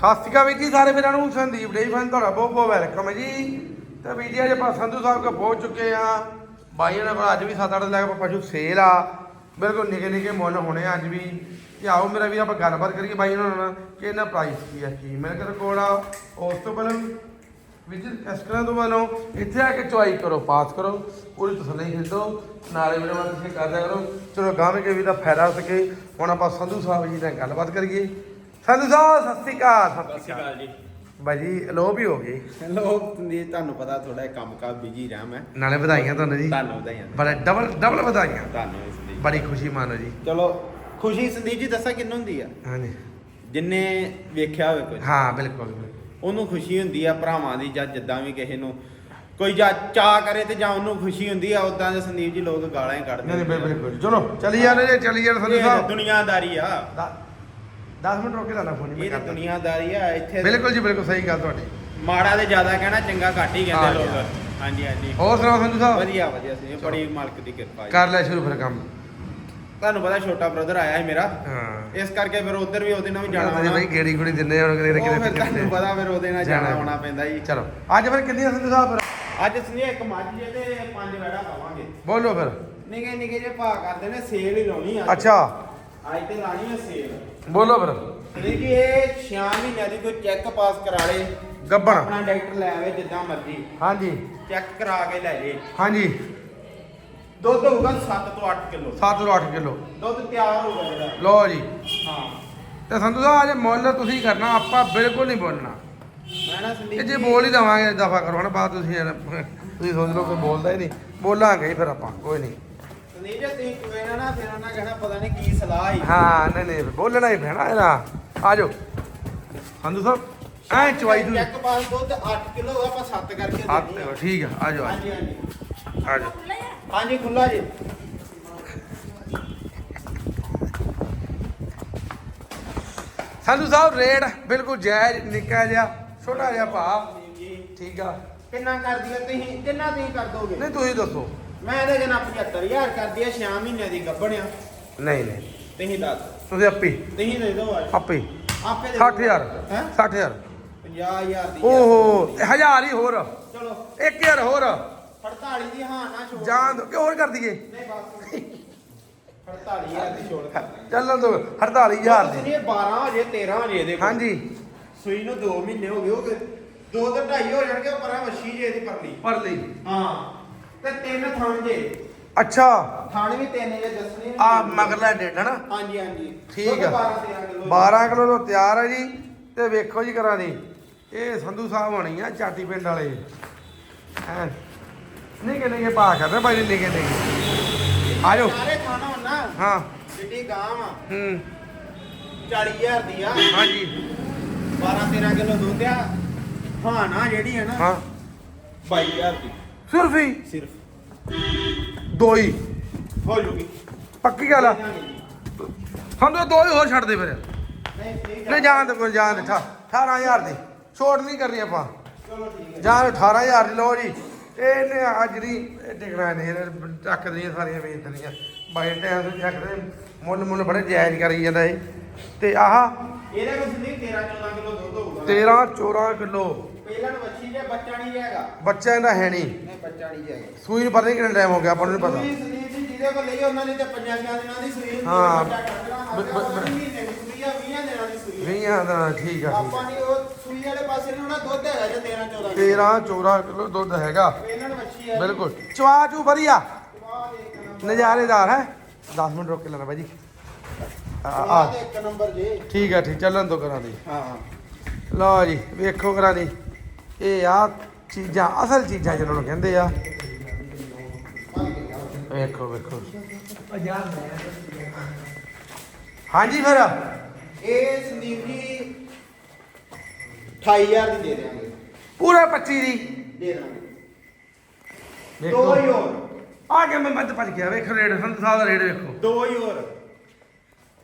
ਸਤਿ ਸ਼੍ਰੀ ਅਕਾਲ ਵੀਰ ਜੀ, ਸਾਰੇ ਵੀਰਾਂ ਨੂੰ, ਸੰਦੀਪ ਡੇ ਫਨ, ਤੁਹਾਡਾ ਬਹੁਤ ਬਹੁਤ ਵੈਲਕਮ ਹੈ ਜੀ। ਤੇ ਵੀਰ ਜੀ, ਅੱਜ ਆਪਾਂ ਸੰਧੂ ਸਾਹਿਬ ਕੋਲ ਪਹੁੰਚ ਚੁੱਕੇ ਆ ਬਾਈ ਉਹਨਾਂ ਕੋਲ ਅੱਜ ਵੀ 7-8 ਲੱਖ ਪਸ਼ੂ ਸੇਲ ਆ। ਬਿਲਕੁਲ ਨਿੱਕੇ ਨਿੱਕੇ ਮੁੱਲ ਹੋਣੇ ਆ ਅੱਜ ਵੀ। ਤੇ ਆਓ ਮੇਰਾ ਵੀ ਆਪਾਂ ਗੱਲਬਾਤ ਕਰੀਏ ਬਾਈ ਉਹਨਾਂ ਨਾਲ ਕਿ ਇਹਨਾਂ ਪ੍ਰਾਈਸ ਕੀ ਆ, ਕੀ ਮੇਰੇ ਕੋਲ ਕੋਲ ਆ। ਉਸ ਤੋਂ ਪਹਿਲਾਂ ਵਿਜਿਟ ਕਸਟਮਰ ਤੋਂ ਵੱਲੋਂ ਇੱਥੇ ਆ ਕੇ ਚੁਆਈ ਕਰੋ, ਪਾਸ ਕਰੋ। ਪੂਰੀ ਤਸੱਲੀ ਖਰੀਦੋ ਨਾਲੇ ਮੇਰੇ ਨਾਲ ਤੁਸੀਂ ਕਰਦਿਆ ਕਰੋ। ਚਲੋ ਗਾਵੇਂ ਕੇ ਵੀ ਦਾ ਫਾਇਦਾ ਹੋ ਸਕੇ। ਹੁਣ ਆਪਾਂ ਸੰਧੂ ਸਾਹਿਬ ਜੀ ਨਾਲ ਗੱਲਬਾਤ ਕਰੀਏ। ਸੰਧੂ ਸਾਹਿਬ ਸਤਿ ਸ਼੍ਰੀ ਅਕਾਲ ਸਤਿ ਸ਼੍ਰੀ ਅਕਾਲ ਜੀ। ਬਾਜੀ ਅਲੋਪ ਹੀ ਹੋ ਗਈ ਹੈਲੋ ਜੀ ਤੁਹਾਨੂੰ ਪਤਾ ਥੋੜਾ ਕੰਮ ਕਾ ਬਿਜ਼ੀ ਰਿਹਾ ਮੈਂ। ਨਾਲੇ ਵਧਾਈਆਂ ਤੁਹਾਨੂੰ ਜੀ। ਤੁਹਾਨੂੰ ਵਧਾਈਆਂ। ਬੜਾ ਡਬਲ ਡਬਲ ਵਧਾਈਆਂ। ਤੁਹਾਨੂੰ ਇਸ ਲਈ ਬੜੀ ਖੁਸ਼ੀ ਮਾਨੋ ਜੀ। ਚਲੋ ਖੁਸ਼ੀ ਸੰਦੀਪ ਜੀ ਦੱਸਾਂ ਕਿੰਨੂੰ ਹੁੰਦੀ ਆ? ਹਾਂਜੀ। ਜਿੰਨੇ ਵੇਖਿਆ ਹੋਵੇ ਕੁਝ ਹਾਂ ਬਿਲਕੁਲ ਉਹਨੂੰ ਖੁਸ਼ੀ ਹੁੰਦੀ ਆ ਭਰਾਵਾਂ ਦੀ ਜਾਂ ਜਿੱਦਾਂ ਵੀ ਕਿਸੇ ਨੂੰ। ਕੋਈ ਜਾਂ ਚਾਹ ਕਰੇ ਤੇ ਜਾਂ ਉਹਨੂੰ ਖੁਸ਼ੀ ਹੁੰਦੀ ਆ ਉਦਾਂ ਦੇ ਸੰਦੀਪ ਜੀ ਲੋਕ ਗਾਲਾਂ ਹੀ ਕੱਢਦੇ ਨਹੀਂ ਬਿਲਕੁਲ ਚਲੋ ਚਲੀ ਜਾਂਦੇ ਜੇ ਚਲੀ ਜਾਂਦੇ ਸੰਧੂ ਇਹ ਸਾਹਿਬ। ਦੁਨੀਆਦਾਰੀ ਆ। 10 ਮਿੰਟ ਰੋਕ ਕੇ ਲਾਣਾ ਫੋਨ ਇਹ ਤਾਂ ਦੁਨੀਆਦਾਰੀ ਆ ਇੱਥੇ ਬਿਲਕੁਲ ਜੀ ਬਿਲਕੁਲ ਸਹੀ ਗੱਲ ਤੁਹਾਡੀ। ਮਾੜਾ ਤੇ ਜ਼ਿਆਦਾ ਕਹਿਣਾ ਚੰਗਾ ਘੱਟ ਹੀ ਹਾਂ ਕਹਿੰਦੇ ਜੀ, ਲੋਕ। ਹਾਂਜੀ ਹਾਂਜੀ। ਹੋਰ ਸੁਣਾਓ ਸੰਧੂ ਸਾਹਿਬ? ਵਧੀਆ ਵਧੀਆ ਸੀ ਬੜੀ ਮਾਲਕ ਦੀ ਕਿਰਪਾ ਜੀ। ਕਰ ਲਿਆ ਸ਼ੁਰੂ ਫਿਰ ਕੰਮ। ਤੁਹਾਨੂੰ ਪਤਾ ਛੋਟਾ ਬ੍ਰਦਰ ਆਇਆ ਹੈ ਮੇਰਾ। ਹਾਂ। ਇਸ ਕਰਕੇ ਫਿਰ ਉਧਰ ਵੀ ਉਹਦੇ ਨਾਲ ਵੀ ਜਾਣਾ ਜਾਣਾ ਹੋਣਾ। ਬਈ ਗੇੜੀ ਗੁੜੀ ਦਿੰਦੇ ਹੁਣ ਕਿਤੇ ਉਹ ਕਿਤੇ ਫਿਰ ਤੁਹਾਨੂੰ ਕਿਤੇ ਪਤਾ ਫਿਰ ਉਹਦੇ ਨਾਲ ਜਾਣਾ ਜਾਣਾ। ਹੋਣਾ ਪੈਂਦਾ ਜੀ। ਚਲੋ। ਅੱਜ ਫਿਰ ਕਿੰਨੀਆਂ ਸੰਧੂ ਸਾਹਿਬ ਫਿਰ? ਅੱਜ ਸੁਣੀਏ ਇੱਕ ਮੱਝ ਜੇ ਤੇ ਪੰਜ ਵੜਾ ਪਾਵਾਂਗੇ। ਬੋਲੋ ਫਿਰ। ਨਿੱਕੇ ਨਿੱਕੇ ਜੇ ਭਾ ਕਰਦੇ ਨੇ ਸੇਲ ਹੀ ਲਾਉਣੀ ਅੱਜ। ਅੱਛਾ। ਅੱਜ ਤੇ ਲਾਣੀ ਹੈ ਸੇਲ ਬੋਲੋ ਫਿਰ। ਇਹ ਕਿ ਇਹ 6 ਮਹੀਨਿਆਂ ਦੀ ਕੋਈ ਚੈੱਕ ਪਾਸ ਕਰਾ ਲੇ। ਗੱਬਣ। ਆਪਣਾ ਡਾਕਟਰ ਲੈ ਆਵੇ ਜਿੱਦਾਂ ਮਰਜ਼ੀ। ਹਾਂਜੀ। ਚੈੱਕ ਕਰਾ ਕੇ ਲੈ ਜੇ। ਹਾਂਜੀ। ਦੁੱਧ ਹੋਊਗਾ 7 ਤੋਂ 8 ਕਿਲੋ। 7 ਤੋਂ 8 ਕਿਲੋ। ਦੁੱਧ ਤਿਆਰ ਹੋਊਗਾ ਜਿਹੜਾ ਲਓ ਜੀ। ਹਾਂ। ਤੇ ਸੰਧੂ ਸਾਹਿਬ ਅੱਜ ਮੁੱਲ ਤੁਸੀਂ ਕਰਨਾ ਆਪਾਂ ਬਿਲਕੁਲ ਨਹੀਂ ਬੋਲਣਾ। ਮੈਂ ਨਾ ਸੰਦੀਪ ਇਹ ਜੇ ਜੀ- ਬੋਲ ਹੀ ਦਵਾਂਗੇ ਦਫਾ ਕਰੋ ਨਾ ਬਾਅਦ ਤੁਸੀਂ ਯਾਰ ਤੁਸੀਂ ਸੋਚ ਲਓ ਕੋਈ ਬੋਲਦਾ ਹੀ ਨਹੀਂ। ਬੋਲਾਂਗੇ ਹੀ ਫਿਰ ਆਪਾਂ ਕੋਈ ਨਹੀਂ। ਸੰਦੀਪ ਜੀ ਤੁਸੀਂ ਕੋਈ ਨਾ ਨਾ ਫਿਰ ਉਹਨਾਂ ਕਹਿਣਾ ਪਤਾ ਨਹੀਂ ਕੀ ਸਲਾਹ ਹੀ ਹਾਂ ਨਹੀਂ ਨਹੀਂ ਬੋਲਣਾ ਹੀ ਪੈਣਾ ਇਹਦਾ। ਆ ਜਾਓ। ਸੰਧੂ ਸਾਹਿਬ ਐ ਚਵਾਈ ਦੂ ਚੈੱਕ ਪਾਸ ਦੁੱਧ 8 ਕਿਲੋ ਆਪਾਂ 7 ਕਰਕੇ ਆ ਦੇਣੀ ਆ। ਠੀਕ ਆ ਆ ਜਾਓ ਆ ਹਾਂਜੀ ਹਾਂਜੀ। ਜਾਓ, ਆ ਜਾਓ। ਹਾਂਜੀ ਖੁੱਲਾ ਜੀ। ਸੰਧੂ ਸਾਹਿਬ ਰੇਟ ਬਿਲਕੁਲ ਜਾਇਜ਼ ਨਿੱਕਾ ਜਿਹਾ ਛੋਟਾ ਜਿਹਾ ਭਾਅ। ਠੀਕ ਆ। ਕਿੰਨਾ ਕਰ ਦਿਆ ਤੁਸੀਂ? ਕਿੰਨਾ ਤੁਸੀਂ ਕਰ ਦੋਗੇ? ਨਹੀਂ ਤੁਸੀਂ ਦੱਸੋ। ਮੈਂ ਇਹਦੇ ਜਨਾ 75000 ਕਰ ਦਿਆ 6 ਮਹੀਨਿਆਂ ਦੀ ਗੱਬਣਿਆ ਨਹੀਂ ਨਹੀਂ। ਤੁਸੀਂ ਦੱਸ ਤੁਸੀਂ ਆਪੇ। ਤੁਸੀਂ ਦੇ ਦਿਓ ਅੱਜ। ਆਪੇ। ਆਪੇ 60000 ਹੈ? 60000 50000 ਦੀ ਓਹੋ ਹਜ਼ਾਰ ਹੀ ਹੋਰ। ਚਲੋ। 1000 ਹੋਰ। 48 ਦੀ ਹਾਂ ਨਾ ਛੋੜ। ਜਾਨ ਦੋ। ਕਿ ਹੋਰ ਕਰ ਦਈਏ? ਨਹੀਂ ਬਸ। 48000 ਦੀ ਛੋੜ ਚੱਲਣ ਦੋ 48000 ਦੀ। ਇਹ 12 ਵਜੇ 13 ਵਜੇ ਦੇ ਹਾਂਜੀ। ਸੂਈ ਨੂੰ 2 ਮਹੀਨੇ ਹੋ ਗਏ ਹੋ ਗਏ ਦੋ ਤੇ ਢਾਈ ਹੋ ਜਾਣਗੇ ਪਰਾਂ ਮੱਛੀ ਜੇ ਦੀ ਪਰਲੀ। ਪਰ ਲਈ ਹਾਂ। ਤੇ ਤਿੰਨ ਥਣ ਜੇ। ਅੱਛਾ। ਥਣ ਵੀ ਤਿੰਨ ਜੇ ਦੱਸਣੇ। ਆ ਮਗਰਲਾ ਡੇਢ ਹਨਾ? ਹਾਂਜੀ ਹਾਂਜੀ। ਠੀਕ ਆ। 12 13 ਕਿਲੋ 12 ਕਿਲੋ ਤੋਂ ਤਿਆਰ ਹੈ ਜੀ ਤੇ ਵੇਖੋ ਜੀ ਕਰਾਂ ਦੀ। ਇਹ ਸੰਧੂ ਸਾਹਿਬ ਹੋਣੀ ਆ ਚਾਟੀ ਪਿੰਡ ਵਾਲੇ। ਐ ਨਿੱਕੇ ਨਿੱਕੇ ਪਾ ਕਰਦੇ ਭਾਈ ਨਿੱਕੇ ਨਿੱਕੇ। ਆ ਜਾਓ ਸਾਰੇ ਥਣ ਹੋਣ ਨਾ। ਹਾਂ। ਜਿੱਡੀ ਗਾਂ ਵਾ ਹੂੰ। 40000 ਦੀ ਆ। ਹਾਂਜੀ। 12 13 ਕਿਲੋ ਦੁੱਧ ਆ। ਹਾਂ ਨਾ ਜਿਹੜੀ ਹੈ ਨਾ। ਹਾਂ। 22000 ਦੀ। ਸਿਰਫ ਹੀ? ਸਿਰਫ। ਦੋ ਹੀ। ਹੋ ਜੂਗੀ। ਪੱਕੀ ਗੱਲ ਆ। ਸਾਨੂੰ ਦੋ ਹੀ ਹੋਰ ਛੱਡ ਦੇ ਫਿਰ। ਨਹੀਂ ਠੀਕ। ਨਹੀਂ ਜਾਣ ਦੇ ਕੋਈ ਜਾਣ ਦੇ। ਠਾ- 18000 ਦੀ। ਛੋਟ ਨਹੀਂ ਕਰਨੀ ਆਪਾਂ। ਚਲੋ ਠੀਕ ਹੈ। ਜਾਨ 18000 ਦੀ ਲਓ ਜੀ। ਇਹਨੇ ਅੱਜ ਦੀ ਟਿਕਣਾ ਨਹੀਂ ਇਹਨੇ ਚੱਕ ਦੀਆਂ ਸਾਰੀਆਂ ਵੇਚ ਦਿੰਦੀਆਂ ਬਾਈ ਟਾਈਮ ਤੋਂ ਚੱਕਦੇ ਮੁੱਲ ਮੁੱਲ ਬੜੇ ਜਾਇਜ਼ ਕਰੀ ਜਾਂਦਾ ਇਹ। ਤੇ ਆਹ ਇਹਦੇ ਕੋਲ ਸਿੱਧੀ 13 14 ਕਿਲੋ ਦੁੱਧ ਹੋਊਗਾ। 13 14 ਕਿਲੋ। ਪਹਿਲਾਂ ਨੂੰ ਵੱਛੀ ਜੇ ਬੱਚਾ ਨਹੀਂ ਜਾਏਗਾ ਬੱਚਾ ਇਹਦਾ ਹੈ ਨਹੀਂ। ਨਹੀਂ ਬੱਚਾ ਨਹੀਂ ਜਾਏਗਾ ਸੂਈ ਨੂੰ ਪਤਾ ਨਹੀਂ ਕਿੰਨਾ ਟਾਈਮ ਹੋ ਗਿਆ ਆਪਾਂ ਨੂੰ ਨਹੀਂ ਪਤਾ। ਜਿਹਦੇ ਕੋਲ ਲਈ ਉਹਨਾਂ ਨੇ ਤੇ ਪੰਜਾਂ ਦਿਨਾਂ ਦੀ ਸੂਈ ਹੁੰਦੀ ਹੈ, ਬ- ਬ- ਬ- ਮਹੀਨੇ ਦੀ ਸੂਈ ਆ 20 ਦਿਨਾਂ ਦੀ ਸੂਈ ਆ। ਵੀਹਾਂ ਦਾ ਠੀਕ ਆ ਠੀਕ ਆਪਾਂ ਆ ਨਹੀਂ ਉਹ ਸੂਈ ਵਾਲੇ ਪਾਸੇ ਨੂੰ ਨਾ ਦੁੱਧ ਹੈਗਾ ਜੇ 13 14 13 14 ਕਿਲੋ ਦੁੱਧ ਹੈਗਾ। ਪਹਿਲਾਂ ਵੱਛੀ ਹੈ ਬਿਲਕੁਲ। ਚਵਾ ਚੂ ਵਧੀਆ। ਵਾਹ ਦੇ ਇੱਕ ਨੰਬਰ। ਨਜ਼ਾਰੇਦਾਰ ਹੈ? 10 ਮਿੰਟ ਰੋਕ ਕੇ ਲੈਣਾ ਬਾਈ ਜੀ। ਆ ਆ। ਦੇ ਇੱਕ ਨੰਬਰ ਜੇ। ਠੀਕ ਆ ਠੀਕ ਚੱਲਣ ਤੋਂ ਕਰਾਂ ਦੀ। ਹਾਂ। ਲਓ ਜੀ ਵੇਖੋ ਕਰਾਂ ਦੀ। ਇਹ ਆ ਚੀਜ਼ਾਂ ਅਸਲ ਚੀਜ਼ਾਂ ਜਿਹਨਾਂ ਨੂੰ ਕਹਿੰਦੇ ਆ। ਵੇਖੋ ਵੇਖੋ। ਹਾਂਜੀ ਫਿਰ। ਇਹ ਸੰਦੀਪ ਜੀ 28000 ਦੀ ਦੇ ਦੇਵਾਂਗੇ ਪੂਰਾ 25 ਦੀ। ਦੇ ਦਾਂਗੇ ਵੇਖੋ। ਦੋ ਹੀ ਹੋਰ। ਆ ਕੇ ਮੈਂ ਮੱਧ ਭੱਜ ਗਿਆ ਵੇਖੋ ਰੇਟ ਸੰਤ ਸਾਹਿਬ ਦਾ ਰੇਟ ਵੇਖੋ। ਦੋ ਹੀ ਹੋਰ।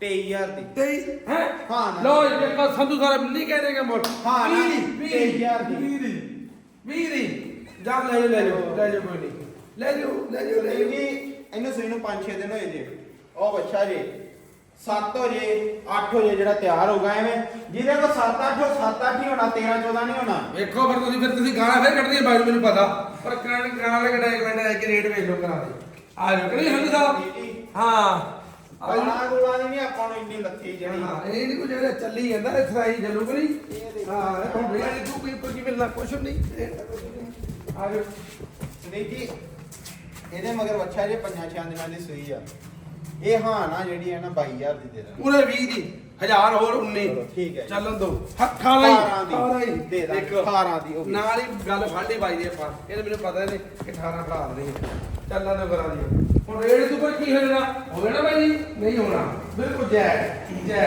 23000 ਦੀ। ਤੇ ਹੈ? ਹਾਂ ਨਾ। ਲਓ ਜੀ ਵੇਖੋ ਸੰਧੂ ਸਾਹਿਬ ਨਹੀਂ ਕਹਿੰਦੇ ਕਿ ਮੁੱਲ ਹਾਂ ਨਾ। 20 ਤੇਈ ਹਜ਼ਾਰ ਦੀ। 20 ਦੀ 20 ਦੀ। ਜਾ ਲੈ ਜਾਓ, ਲੈ ਜਾਓ ਲੈ ਜਾਓ ਕੋਈ ਨਹੀਂ। ਲੈ ਜਾਓ ਲੈ ਜਾਓ ਲੈ ਸੰਦੀਪ ਜਾਓ। ਜੀ ਇਹਨੂੰ ਸੂਈ ਨੂੰ 5-6 ਦਿਨ ਹੋਏ ਜੇ। ਉਹ ਬੱਚਾ ਜੇ 7 ਵਜੇ 8 ਵਜੇ ਜਿਹੜਾ ਤਿਆਰ ਹੋਗਾ ਐਵੇਂ। ਜਿਹਦੇ ਕੋਲ 7 8 7 8 ਹੀ ਹੋਣਾ 13 14 ਨਹੀਂ ਹੋਣਾ। ਵੇਖੋ ਫਿਰ ਤੁਸੀਂ ਫਿਰ ਤੁਸੀਂ ਗਾਣਾ ਫਿਰ ਕੱਢਣੀ ਬਾਈ ਮੈਨੂੰ ਪਤਾ। ਪਰ ਕਰਾਂ ਕਰਾਂ ਵਾਲੇ ਮਿੰਟ ਹੈ ਕਿ ਰੇਟ ਵੇਖ ਲਓ ਕਰਾਂ ਦੇ। ਆ ਜਾਓ ਕਿਹੜੀ ਸੰਧੂ ਸਾਹਿਬ। ਹਾਂ। ਆਣਾ ਗੋਲਾ ਨਹੀਂ ਆਪਾਂ ਨੂੰ ਇੰਨੀ ਲੱਥੀ ਜਿਹੜੀ। ਹਾਂ ਇਹ ਨਹੀਂ ਕੋਈ ਜਿਹੜਾ ਚੱਲੀ ਜਾਂਦਾ ਇਹ ਸਰਾਈ ਚੱਲੂ ਕਿ ਨਹੀਂ? ਹਾਂ ਇਹ ਹੁਣ ਬੇੜਾ ਨਹੀਂ ਤੂੰ ਕੋਈ ਕੋਈ ਮਿਲਣਾ ਕੁਛ ਨਹੀਂ। ਆ ਜਾਓ। ਸੰਦੀਪ ਜੀ ਇਹਦੇ ਮਗਰ ਵੱਛਾ ਜੇ ਪੰਜਾਂ ਛਿਆਂ ਦਿਨਾਂ ਦੀ ਸੂਈ ਆ। ਇਹ ਹਾਂ ਨਾ ਜਿਹੜੀ ਹੈ ਨਾ 22000 ਦੀ ਦੇ ਦਾਂਗੇ। ਪੂਰੇ 20 ਦੀ ਹਜ਼ਾਰ ਹੋਰ 19 ਚਲੋ, ਠੀਕ ਹੈ ਜੀ। ਚੱਲਣ ਦੋ। ਹੱਥਾਂ ਲਈ 18 ਦੀ। ਦੇ ਦਾਂਗੇ, ਦੇਖੋ। 18 ਦੀ। ਨਾਲ ਹੀ ਗੱਲ ਬਾਈ ਦੀ ਆਪਾਂ। ਇਹਨੇ ਮੈਨੂੰ ਪਤਾ ਇਹਨੇ ਕਿ 18 ਭਰਾ ਦੇ। ਚੱਲਣ ਦੇ ਕਰਾ ਦੀ ਹੁਣ ਰੇਟ ਤੋਂ ਕੀ ਹੋ ਜਾਣਾ ਹੋਵੇ ਨਾ ਜੀ? ਨਹੀਂ ਹੋਣਾ। ਬਿਲਕੁਲ ਜੈ ਜੈ।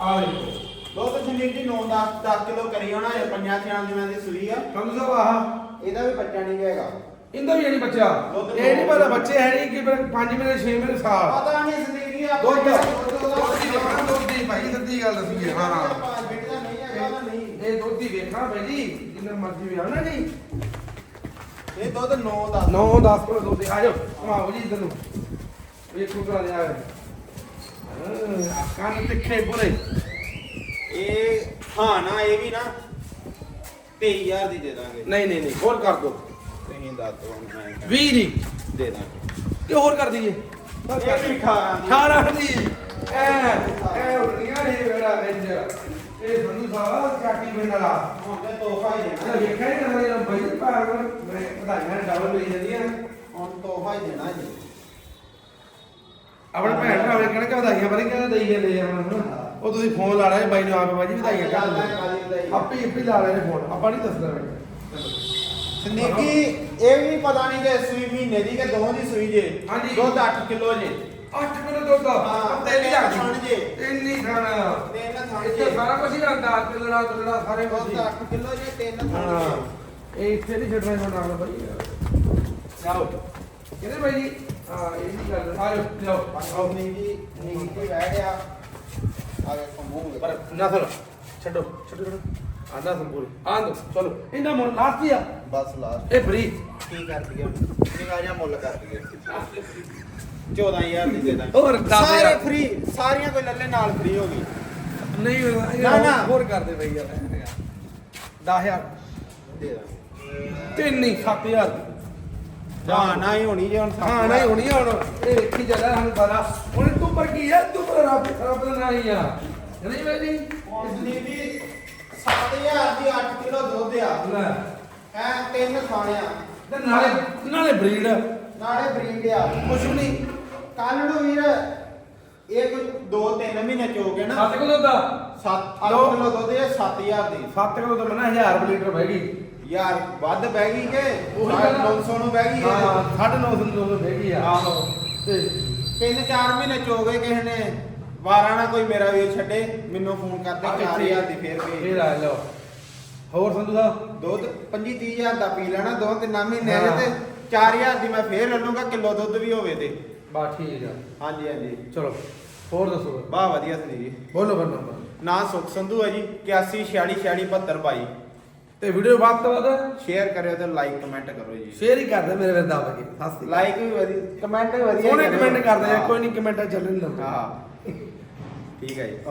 ਆ ਵੇਖੋ ਦੁੱਧ ਸੰਦੀਪ ਜੀ 9 10 10 ਕਿਲੋ ਕਰੀ ਹੋਣਾ ਇਹ ਪੰਜਾਂ ਛਿਆਂ ਦਿਨਾਂ ਦੀ ਸੂਈ ਆ। ਸਾਹਿਬ ਆਹ ਇਹਦਾ ਵੀ ਬੱਚਾ ਨਹੀਂ ਹੈਗਾ। ਇੰਦਾ ਵੀ ਨਹੀਂ ਬੱਚਾ। ਇਹ ਨਹੀਂ ਪਤਾ ਬੱਚੇ ਹੈ ਨਹੀਂ ਕਿ 5 ਮਹੀਨੇ 6 ਮਹੀਨੇ ਸਾਲ। ਪਤਾ ਨਹੀਂ ਸੰਦੀਪ ਜੀ। ਦੁੱਧ ਦੁੱਧ ਦੀ ਦੇਖਣਾ ਦੁੱਧ ਦੀ ਭਾਈ ਸੱਚੀ ਗੱਲ ਦੱਸੀ ਹਾਂ। ਨਹੀਂ ਇਹ ਦੁੱਧ ਦੀ ਵੇਖਣਾ ਭਾਈ ਜੀ ਜਿੰਨਾ ਮਰਜ਼ੀ ਵੀ ਆਉਣਾ ਜੀ। ਇਹ ਦੁੱਧ 9 10 9 10 ਕਿਲੋ ਦੁੱਧ ਆ ਜਾਓ। ਆਓ ਜੀ ਇਧਰ ਨੂੰ। ਵੇਖੋ ਕਰਾ ਦੇ ਆ ਹਾਂ ਕੰਨ ਤਿੱਖੇ ਬੁਰੇ ਇਹ ਹਾਂ ਨਾ ਇਹ ਵੀ ਨਾ 23000 ਦੀ ਦੇ ਦਾਂਗੇ। ਨਹੀਂ ਨਹੀਂ ਨਹੀਂ ਹੋਰ ਕਰ ਦੋ। ਤੁਸੀਂ ਦੱਸ ਹੁਣ ਮੈਂ 20 ਦੀ। ਦੇ ਦਾਂਗੇ। ਤੇ ਹੋਰ ਕਰ ਦਈਏ। ਇਹ ਵੀ 18 ਦੀ। 18 ਦੀ। ਐ ਐ ਉੜੀਆਂ ਨਹੀਂ ਵੇੜਾ ਵਿੱਚ। ਇਹ ਸੰਧੂ ਸਾਹਿਬ ਚਾਟੀ ਵਾਲਾ। ਹੁਣ ਤੇ ਤੋਹਫਾ ਹੀ ਵੇਖਿਆ ਨਹੀਂ ਕਰਾਂ ਬਈ ਭਾਗ ਮੈਂ ਵਧਾਈਆਂ ਡਬਲ ਮਿਲ ਜਾਂਦੀਆਂ ਹੁਣ ਤੋਹਫਾ ਹੀ ਦੇਣਾ ਜੀ ਆਪਣੇ ਭੈਣ ਭਰਾ ਨੇ ਕਿ ਵਧਾਈਆਂ ਬਾਰੇ ਕਹਿੰਦੇ ਦੇਈ ਜਾਂਦੇ ਆ ਹੁਣ। ਉਹ ਤੁਸੀਂ ਫੋਨ ਲਾ ਰਹੇ ਬਾਈ ਨੂੰ ਆਪ ਬਾਜੀ ਵਧਾਈਆਂ ਕਰ ਦਿੰਦੇ ਆਪੇ ਹੀ ਆਪੇ ਹੀ ਲਾ ਰਹੇ ਨੇ ਫੋਨ ਆਪਾਂ ਨਹੀਂ ਦੱਸਦਾ ਮੈਨੂੰ ਸੰਦੀਪ ਇਹ ਵੀ ਪਤਾ ਨਹੀਂ ਕਿ ਸੂਈ ਮਹੀਨੇ ਦੀ ਕਿ ਦੋ ਦੀ ਸੂਈ ਜੇ? ਹਾਂਜੀ। ਦੁੱਧ 8 ਕਿਲੋ ਜੇ। 8 ਕਿਲੋ ਦੁੱਧ ਹਾਂ, ਤੇ ਨਹੀਂ ਜਾਂਦੀ ਖਾਣ ਜੇ। ਇੰਨੀ ਖਾਣਾ ਤਿੰਨ ਥਣ ਇੱਥੇ ਜੇ। ਸਾਰਾ ਕੁਝ ਹੀ ਆਂਦਾ ਕਿਲੜਾ ਤੁਲੜਾ ਸਾਰੇ ਕੁਝ ਦੁੱਧ 8 ਕਿਲੋ ਜੇ ਤਿੰਨ ਥਣ ਹਾਂ। ਜੇ। ਇਹ ਇੱਥੇ ਨਹੀਂ ਛੱਡਣਾ ਹੁਣ ਆਉਣਾ ਬਾਈ। ਜਾਓ। ਕਿਹਦੇ ਬਾਈ ਜੀ? ਹਾਂ ਇਹ ਨਹੀਂ ਗੱਲ ਆ। ਜਾਓ ਜਾਓ। ਆਓ ਨਹੀਂ ਜੀ ਨਹੀਂ ਕੀ ਬਹਿ ਗਿਆ। ਆ ਮੂੰਹ ਵੇਖੋ। ਪਰ ਨਾ ਸੁਣ। ਛੱਡੋ ਛੱਡੋ ਛੱਡੋ। ਆਂਦਾ ਸੰਪੂਰੀ ਆਂਦੋ ਚਲੋ। ਇਹਨਾਂ ਮੁੱਲ ਲਾਸਟ ਹੀ ਆ। ਬਸ ਲਾਸਟ ਇਹ ਫਰੀ ਕੀ ਕਰ ਦਈਏ ਨਿਕਾ ਜਾ ਮੁੱਲ ਕਰ ਦਈਏ? 14000 ਦੀ ਦੇ ਦਾਂਗੇ। ਹੋਰ ਸਾਰੇ ਹਜ਼ਾਰ। ਫ੍ਰੀ ਸਾਰੀਆਂ ਕੋਈ ਲੱਲੇ ਨਾਲ ਫ੍ਰੀ ਹੋ ਗਈ। ਨਹੀਂ ਨਾ, ਨਾ। ਹੋਰ ਕਰਦੇ ਬਈ ਯਾਰ। 10000 ਦੇ ਦਾਂਗੇ। ਤਿੰਨ ਨਹੀਂ 7000 ਹਾਂ ਨਾ ਹੀ ਹੋਣੀ ਜੇ ਹੁਣ ਹਾਂ ਨਹੀਂ ਹੋਣੀ ਹੁਣ। ਇਹ ਵੇਖੀ ਜਾਂਦਾ ਸਾਨੂੰ ਪਤਾ। ਹੁਣ ਤੂੰ ਪਰ ਕੀ ਹੈ ਤੂੰ ਪਰ ਰੱਬ ਰੱਬ ਦਾ ਨਾਂ ਹੀ ਆ। ਨਹੀਂ ਬਾਈ ਜੀ? ਇਸਲੀ ਵੀ 7000 ਦੀ 8 ਕਿਲੋ ਦੁੱਧ ਆ। ਲੈ। ਐ ਤਿੰਨ ਖਾਣਿਆ ਤੇ ਨਾਲੇ ਨਾਲੇ ਬਰੀਡ ਨਾਲੇ ਬਰੀਡ ਆ। ਕੁਛ ਨਹੀਂ। ਕੱਲ ਨੂੰ ਵੀਰ ਇਹ ਕੋਈ 2-3 ਮਹੀਨੇ ਚੋ ਕੇ ਨਾ। 7 ਕਿਲੋ ਦਾ 7 ਦੋ। ਕਿਲੋ ਦੁੱਧ ਇਹ 7000 ਦੀ। 7 ਕਿਲੋ ਤਾਂ ਮਨਾ 1000 ਲੀਟਰ ਬਹਿ ਗਈ ਯਾਰ ਵੱਧ ਬਹਿ ਗਈ ਕਿ? ਉਹੀ ਗੱਲ ਆ। 900 ਨੂੰ ਬਹਿ ਗਈ ਇਹ। ਹਾਂ 950 ਤੋਂ ਬਹਿ ਗਈ ਆ। ਆਹੋ। ਤੇ ਤਿੰਨ ਚਾਰ ਮਹੀਨੇ ਚੋ ਗਏ ਕਿਸੇ ਨੇ। ਵਾਰਾਂ ਨਾ ਕੋਈ ਮੇਰਾ ਵੀਰ ਛੱਡੇ ਮੈਨੂੰ ਫੋਨ ਕਰਦੇ 4000 ਦੀ ਫੇਰ ਭੇਜ। ਫੇਰ ਆ ਲਓ। ਹੋਰ ਸੰਧੂ ਸਾਹਿਬ ਦੁੱਧ 25 30000 ਦਾ ਪੀ ਲੈਣਾ ਦੋ ਤਿੰਨ ਮਹੀਨੇ ਹਾਂ। ਦੇ ਤੇ। 4000 ਦੀ ਮੈਂ ਫੇਰ ਲੂੰਗਾ ਕਿਲੋ ਦੁੱਧ ਵੀ ਹੋਵੇ ਤੇ। ਬਾ ਠੀਕ ਆ। ਹਾਂਜੀ ਹਾਂਜੀ। ਚਲੋ ਹੋਰ ਦੱਸੋ ਵਾਹ ਵਧੀਆ ਸੀ ਜੀ। ਬੋਲੋ ਫਿਰ ਨੰਬਰ। ਨਾਂ ਸੁਖ ਸੰਧੂ ਹੈ ਜੀ 81 46 46 72 22 ਤੇ ਵੀਡੀਓ ਬਾਤ ਤੋਂ ਬਾਅਦ ਸ਼ੇਅਰ ਕਰਿਓ ਤੇ ਲਾਈਕ ਕਮੈਂਟ ਕਰੋ ਜੀ। ਸ਼ੇਅਰ ਹੀ ਕਰਦੇ ਮੇਰੇ ਵੀਰ ਦਾਵਾ ਕੇ ਸਸਤੀ ਲਾਈਕ ਵੀ ਵਧੀਆ ਕਮੈਂਟ ਵੀ ਵਧੀਆ ਉਹਨੇ ਕਰਿਓ। ਕਮੈਂਟ ਕਰਦੇ ਆ। ਕੋਈ ਨਹੀਂ ਕਮੈਂਟਾਂ ਚੱਲਣ ਦਿੰਦਾ ਹਾਂ। ਠੀਕ ਹੈ ਜੀ।